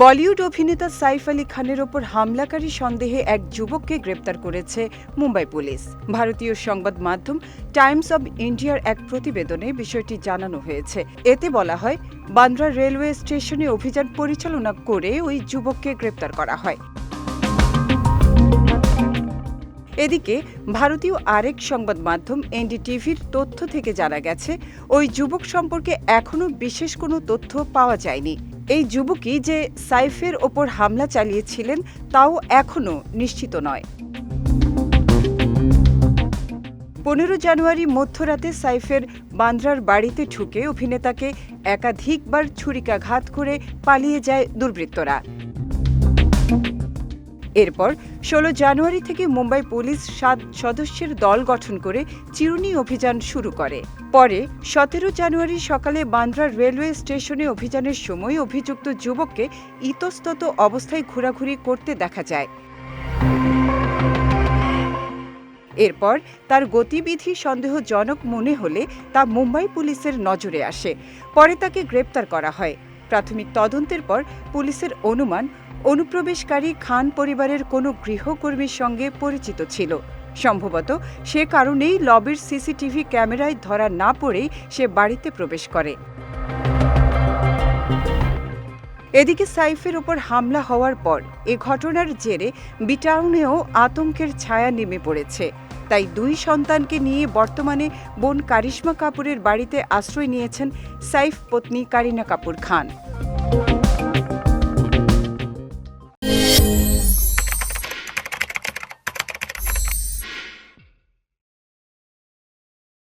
বলিউড অভিনেতা সাইফ আলী খানের ওপর হামলাকারী সন্দেহে এক যুবককে গ্রেপ্তার করেছে মুম্বাই পুলিশ। ভারতীয় সংবাদ মাধ্যম টাইমস অব ইন্ডিয়ার এক প্রতিবেদনে বিষয়টি জানানো হয়েছে। এতে বলা হয়, বান্দ্রা রেলওয়ে স্টেশনে অভিযান পরিচালনা করে ওই যুবককে গ্রেপ্তার করা হয়। এদিকে, ভারতীয় আরেক সংবাদ মাধ্যম এনডিটিভির তথ্য থেকে জানা গেছে, ওই যুবক সম্পর্কে এখনও বিশেষ কোনো তথ্য পাওয়া যায়নি। এই যুবকই যে সাইফের ওপর হামলা চালিয়েছিলেন, তাও এখনও নিশ্চিত নয়। পনেরো জানুয়ারি মধ্যরাতে সাইফের বান্দ্রার বাড়িতে ঢুকে অভিনেতাকে একাধিকবার ছুরিকাঘাত করে পালিয়ে যায় দুর্বৃত্তরা। এরপর ষোলো জানুয়ারি থেকে মুম্বাই পুলিশ সাত সদস্যের দল গঠন করে চিরুনি অভিযান শুরু করে। পরে সতেরো জানুয়ারি সকালে বান্দ্রা রেলওয়ে স্টেশনে অভিযানের সময় অভিযুক্ত যুবককে ইতস্তত অবস্থায় ঘোরাঘুরি করতে দেখা যায়। এরপর তার গতিবিধি সন্দেহজনক মনে হলে তা মুম্বাই পুলিশের নজরে আসে। পরে তাকে গ্রেপ্তার করা হয়। প্রাথমিক তদন্তের পর পুলিশের অনুমান, অনুপ্রবেশকারী খান পরিবারের কোনো গৃহকর্মীর সঙ্গে পরিচিত ছিল। সম্ভবত সে কারণেই লবির সিসিটিভি ক্যামেরায় ধরা না পড়েই সে বাড়িতে প্রবেশ করে। এদিকে সাইফের ওপর হামলা হওয়ার পর এ ঘটনার জেরে বিটাউনেও আতঙ্কের ছায়া নেমে পড়েছে। তাই দুই সন্তানকে নিয়ে বর্তমানে বোন কারিশ্মা কাপুরের বাড়িতে আশ্রয় নিয়েছেন সাইফ পত্নী কারিনা কাপুর খান।